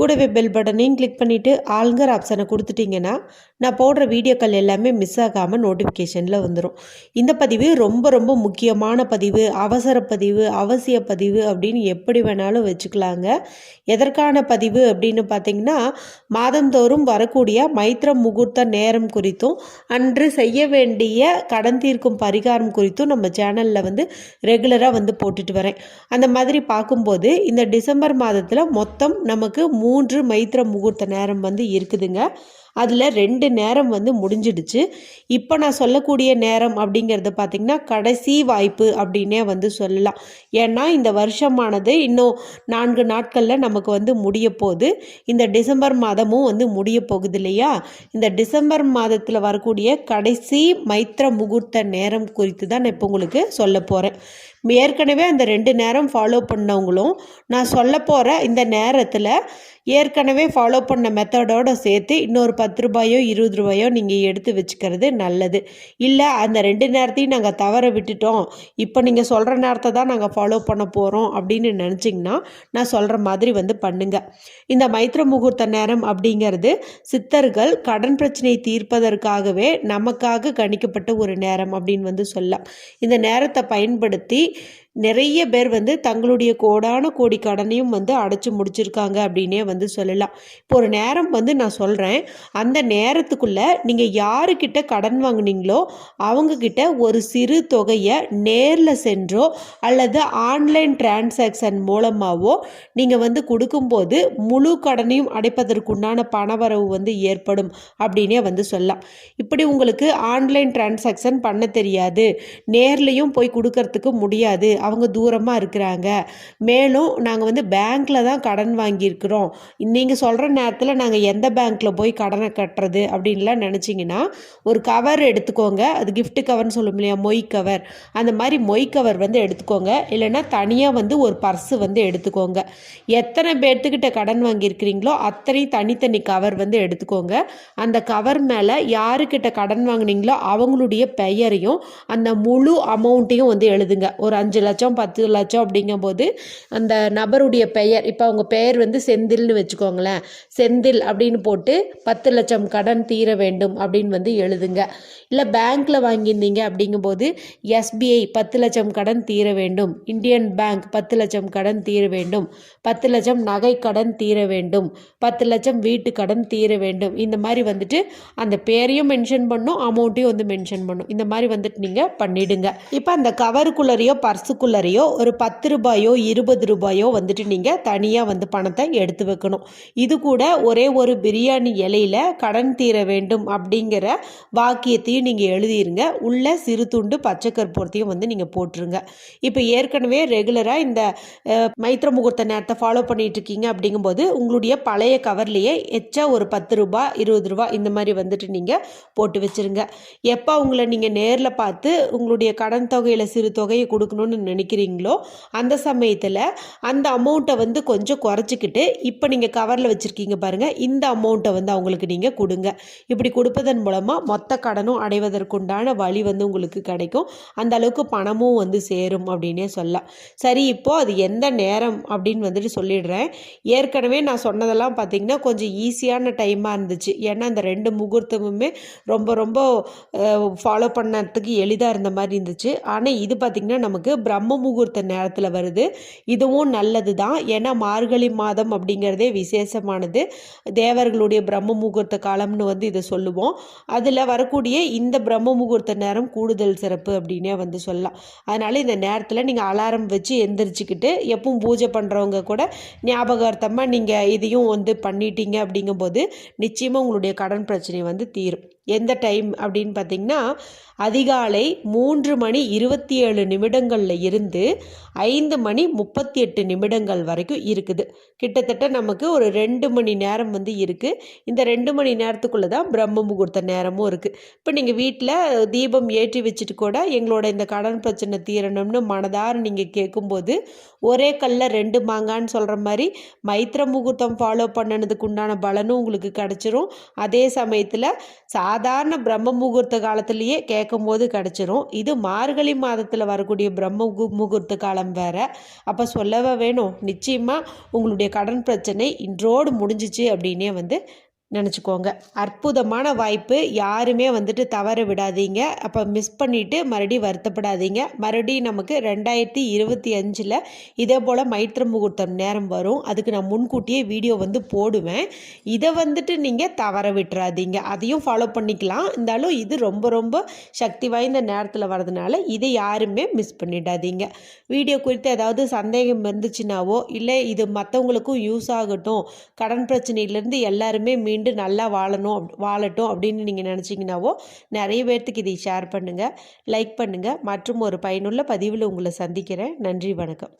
கூடவே பெல் பட்டனையும் கிளிக் பண்ணிவிட்டு ஆளுங்கர் ஆப்ஷனை கொடுத்துட்டிங்கன்னா நான் போடுற வீடியோக்கள் எல்லாமே மிஸ் ஆகாமல் நோட்டிஃபிகேஷனில் வந்துடும் இந்த பதிவு ரொம்ப ரொம்ப முக்கியமான பதிவு அவசர பதிவு அவசிய பதிவு அப்படின்னு எப்படி வேணாலும் வச்சுக்கலாங்க. எதற்கான பதிவு அப்படின்னு பார்த்தீங்கன்னா மாதந்தோறும் வரக்கூடிய மைத்திர முகூர்த்த நேரம் குறித்தும் அன்று செய்ய வேண்டிய கடன் தீர்க்கும் பரிகாரம் குறித்தும் நம்ம சேனலில் வந்து ரெகுலராக வந்து போட்டுட்டு வரேன். அந்த மாதிரி பார்க்கும்போது இந்த டிசம்பர் மாதத்தில் மொத்தம் நமக்கு மூன்று மைத்திர முகூர்த்த நேரம் வந்து இருக்குதுங்க. அதில் ரெண்டு நேரம் வந்து முடிஞ்சிடுச்சு. இப்போ நான் சொல்லக்கூடிய நேரம் அப்படிங்கிறது பார்த்திங்கன்னா கடைசி வாய்ப்பு அப்படின்னே வந்து சொல்லலாம். ஏன்னா இந்த வருஷமானது இன்னும் நான்கு நாட்களில் நமக்கு வந்து முடிய போகுது. இந்த டிசம்பர் மாதமும் வந்து முடிய போகுது இல்லையா? இந்த டிசம்பர் மாதத்தில் வரக்கூடிய கடைசி மைத்திர முகூர்த்த நேரம் குறித்து தான் நான் இப்போ உங்களுக்கு சொல்ல போகிறேன் ஏற்கனவே அந்த ரெண்டு நேரம் ஃபாலோ பண்ணவங்களும் நான் சொல்ல போகிற இந்த நேரத்தில் ஏற்கனவே ஃபாலோ பண்ண மெத்தடோடு சேர்த்து இன்னொரு பத்து ரூபாயோ இருபது ரூபாயோ நீங்கள் எடுத்து வச்சுக்கிறது நல்லது. இல்லை அந்த ரெண்டு நேரத்தையும் நாங்கள் தவற விட்டுட்டோம். இப்போ நீங்கள் சொல்கிற நேரத்தை தான் நாங்கள் ஃபாலோ பண்ண போகிறோம் அப்படின்னு நினச்சிங்கன்னா நான் சொல்கிற மாதிரி வந்து பண்ணுங்கள் இந்த மைத்திர முகூர்த்த நேரம் அப்படிங்கிறது சித்தர்கள் கடன் பிரச்சனை தீர்ப்பதற்காகவே நமக்காக கணிக்கப்பட்ட ஒரு நேரம் அப்படின்னு வந்து சொல்லலாம். இந்த நேரத்தை பயன்படுத்தி நிறைய பேர் வந்து தங்களுடைய கோடான கோடி கடனையும் வந்து அடைச்சி முடிச்சிருக்காங்க அப்படின்னே வந்து சொல்லலாம். இப்போ ஒரு நேரம் வந்து நான் சொல்கிறேன் அந்த நேரத்துக்குள்ளே நீங்கள் யாருக்கிட்ட கடன் வாங்குனீங்களோ அவங்கக்கிட்ட ஒரு சிறு தொகையை நேரில் சென்றோ அல்லது ஆன்லைன் டிரான்சாக்ஷன் மூலமாகவோ நீங்கள் வந்து கொடுக்கும்போது முழு கடனையும் அடைப்பதற்குண்டான பணவரவு வந்து ஏற்படும் அப்படின்னே வந்து சொல்லலாம். இப்படி உங்களுக்கு ஆன்லைன் டிரான்சாக்ஷன் பண்ண தெரியாது. நேர்லேயும் போய் கொடுக்கறதுக்கு முடியாது. அவங்க தூரமாக இருக்கிறாங்க. மேலும் நாங்கள் வந்து பேங்க்கில் தான் கடன் வாங்கியிருக்கிறோம். நீங்கள் சொல்கிற நேரத்தில் நாங்கள் எந்த பேங்க்கில் போய் கடனை கட்டுறது அப்படின்லாம் நினச்சிங்கன்னா ஒரு கவர் எடுத்துக்கோங்க. அது கிஃப்ட் கவர்னு சொல்லும் இல்லையா? மொய் கவர் அந்த மாதிரி மொய் கவர் வந்து எடுத்துக்கோங்க. இல்லைன்னா தனியாக வந்து ஒரு பர்ஸு வந்து எடுத்துக்கோங்க. எத்தனை பேர்த்துக்கிட்ட கடன் வாங்கியிருக்கிறீங்களோ அத்தனை தனித்தனி கவர் வந்து எடுத்துக்கோங்க. அந்த கவர் மேலே யாருக்கிட்ட கடன் வாங்குனீங்களோ அவங்களுடைய பெயரையும் அந்த முழு அமௌண்ட்டையும் வந்து எழுதுங்க. ஒரு அஞ்சு லட்சம் பத்து லட்சம் அப்படிங்கும்போது அந்த நபருடைய பெயர் இப்போ அவங்க பெயர் வந்து செந்தில்னு வச்சுக்கோங்களேன். செந்தில் அப்படின்னு போட்டு பத்து லட்சம் கடன் தீர வேண்டும் அப்படின்னு வந்து எழுதுங்க. இல்லை பேங்க்கில் வாங்கியிருந்தீங்க அப்படிங்கும்போது எஸ்பிஐ பத்து லட்சம் கடன் தீர வேண்டும். இந்தியன் பேங்க் பத்து லட்சம் கடன் தீர வேண்டும். பத்து லட்சம் நகை கடன் தீர வேண்டும். பத்து லட்சம் வீட்டு கடன் தீர வேண்டும். இந்த மாதிரி வந்துட்டு அந்த பேரையும் மென்ஷன் பண்ணும் அமௌண்ட்டையும் வந்து மென்ஷன் பண்ணும். இந்த மாதிரி வந்துட்டு நீங்கள் பண்ணிடுங்க. இப்போ அந்த கவருக்குள்ளரையோ பர்ஸுக்குள்ளரையோ ஒரு பத்து ரூபாயோ இருபது ரூபாயோ வந்துட்டு நீங்கள் தனியாக வந்து பணத்தை எடுத்து வைக்கணும். இது கூட ஒரே ஒரு பிரியாணி இலையில் கடன் தீர வேண்டும் அப்படிங்கிற வாக்கியத்தையும் நீங்கள் எழுதிருங்க. உள்ள சிறு துண்டு பச்சை கற்பூரத்தையும் வந்து நீங்கள் போட்டுருங்க. இப்போ ஏற்கனவே ரெகுலராக இந்த மைத்திர முகூர்த்த நேரத்தை ஃபாலோ பண்ணிட்டு இருக்கீங்க அப்படிங்கும்போது உங்களுடைய பழைய கவர்லேயே எச்சா ஒரு பத்து ரூபா இருபது ரூபா இந்த மாதிரி வந்துட்டு நீங்கள் போட்டு வச்சிருங்க. எப்போ உங்களை நீங்கள் நேரில் பார்த்து உங்களுடைய கடன் தொகையில் சிறு தொகையை கொடுக்கணும்னு நினைக்கிறீங்களோ? அந்த சமயத்தில் அந்த அமௌண்ட்டை வந்து கொஞ்சம் குறைச்சிக்கிட்டு இப்போ நீங்கள் கவரில் வச்சுருக்கீங்க பாருங்கள் இந்த அமௌண்ட்டை வந்து அவங்களுக்கு நீங்கள் கொடுங்க. இப்படி கொடுப்பதன் மூலமாக மொத்த கடனும் அடைவதற்குண்டான வழி வந்து உங்களுக்கு கிடைக்கும். அந்த அளவுக்கு பணமும் வந்து சேரும் அப்படின்னே சொல்லலாம். சரி இப்போது அது எந்த நேரம் அப்படின்னு வந்துட்டு சொல்லிடுறேன். ஏற்கனவே நான் சொன்னதெல்லாம் பார்த்தீங்கன்னா கொஞ்சம் ஈஸியான டைமாக இருந்துச்சு. ஏன்னா அந்த ரெண்டு முகூர்த்தமுமே ரொம்ப ரொம்ப ஃபாலோ பண்ணுறதுக்கு எளிதாக இருந்த மாதிரி இருந்துச்சு. ஆனால் இது பார்த்திங்கன்னா நமக்கு பிரம்ம முகூர்த்த நேரத்தில் வருது. இதுவும் நல்லது தான் ஏன்னா மார்கழி மாதம் அப்படிங்கிறதே விசேஷமானது. தேவர்களுடைய பிரம்ம முகூர்த்த காலம்னு வந்து இதை சொல்லுவோம். அதில் வரக்கூடிய இந்த பிரம்ம முகூர்த்த நேரம் கூடுதல் சிறப்பு அப்படின்னே வந்து சொல்லலாம். அதனால் இந்த நேரத்தில் நீங்கள் அலாரம் வச்சு எந்திரிச்சிக்கிட்டு எப்பவும் பூஜை பண்ணுறவங்க கூட ஞாபகார்த்தமாக நீங்கள் இதையும் வந்து பண்ணிட்டீங்க அப்படிங்கும்போது நிச்சயமாக உங்களுடைய கடன் பிரச்சனை வந்து தீரும். எந்த டைம் அப்படின்னு பார்த்தீங்கன்னா அதிகாலை மூன்று மணி இருபத்தி ஏழு நிமிடங்களில் இருந்து ஐந்து மணி முப்பத்தி எட்டு நிமிடங்கள் வரைக்கும் இருக்குது. கிட்டத்தட்ட நமக்கு ஒரு ரெண்டு மணி நேரம் வந்து இருக்குது இந்த ரெண்டு மணி நேரத்துக்குள்ளே தான் பிரம்ம முகூர்த்த நேரமும் இருக்குது இப்போ நீங்கள் வீட்டில் தீபம் ஏற்றி வச்சுட்டு கூட எங்களோட இந்த கடன் பிரச்சனை தீரணும்னு மனதார நீங்கள் கேட்கும்போது ஒரே கல்ல ரெண்டு மாங்கான்னு சொல்கிற மாதிரி மைத்திர முகூர்த்தம் ஃபாலோ பண்ணனதுக்கு உண்டான பலனும் உங்களுக்கு கிடச்சிரும். அதே சமயத்தில் சா சாதாரண பிரம்ம முகூர்த்த காலத்துலேயே கேட்கும்போது கிடச்சிரும். இது மார்கழி மாதத்தில் வரக்கூடிய பிரம்ம முகூர்த்த காலம் வேறு. அப்போ சொல்லவே வேணும் நிச்சயமாக உங்களுடைய கடன் பிரச்சனை இன்றோடு முடிஞ்சிச்சு அப்படின்னே வந்து நினச்சிக்கோங்க. அற்புதமான வாய்ப்பு. யாருமே வந்துட்டு தவற விடாதீங்க. அப்போ மிஸ் பண்ணிவிட்டு மறுபடியும் வருத்தப்படாதீங்க. மறுபடியும் நமக்கு ரெண்டாயிரத்தி இருபத்தி அஞ்சில் இதே போல் மைத்திர முகூர்த்தம் நேரம் வரும். அதுக்கு நான் முன்கூட்டியே வீடியோ வந்து போடுவேன். இதை வந்துட்டு நீங்கள் தவற விட்டுறாதீங்க. அதையும் ஃபாலோ பண்ணிக்கலாம். இருந்தாலும் இது ரொம்ப ரொம்ப சக்தி வாய்ந்த நேரத்தில் வரதுனால இதை யாருமே மிஸ் பண்ணிடாதீங்க. வீடியோ குறித்து ஏதாவது சந்தேகம் இருந்துச்சுனாவோ இல்லை இது மற்றவங்களுக்கும் யூஸ் ஆகட்டும் கடன் பிரச்சனையிலேருந்து எல்லாருமே மீண்டு நல்லா வாழணும் வாழட்டும் அப்படின்னு நீங்கள் நினச்சிங்கனாவோ நிறைய பேர்த்துக்கு இதை ஷேர் பண்ணுங்கள் லைக் பண்ணுங்கள் மற்றும் ஒரு பயனுள்ள பதிவில் உங்களை சந்திக்கிறேன். நன்றி வணக்கம்.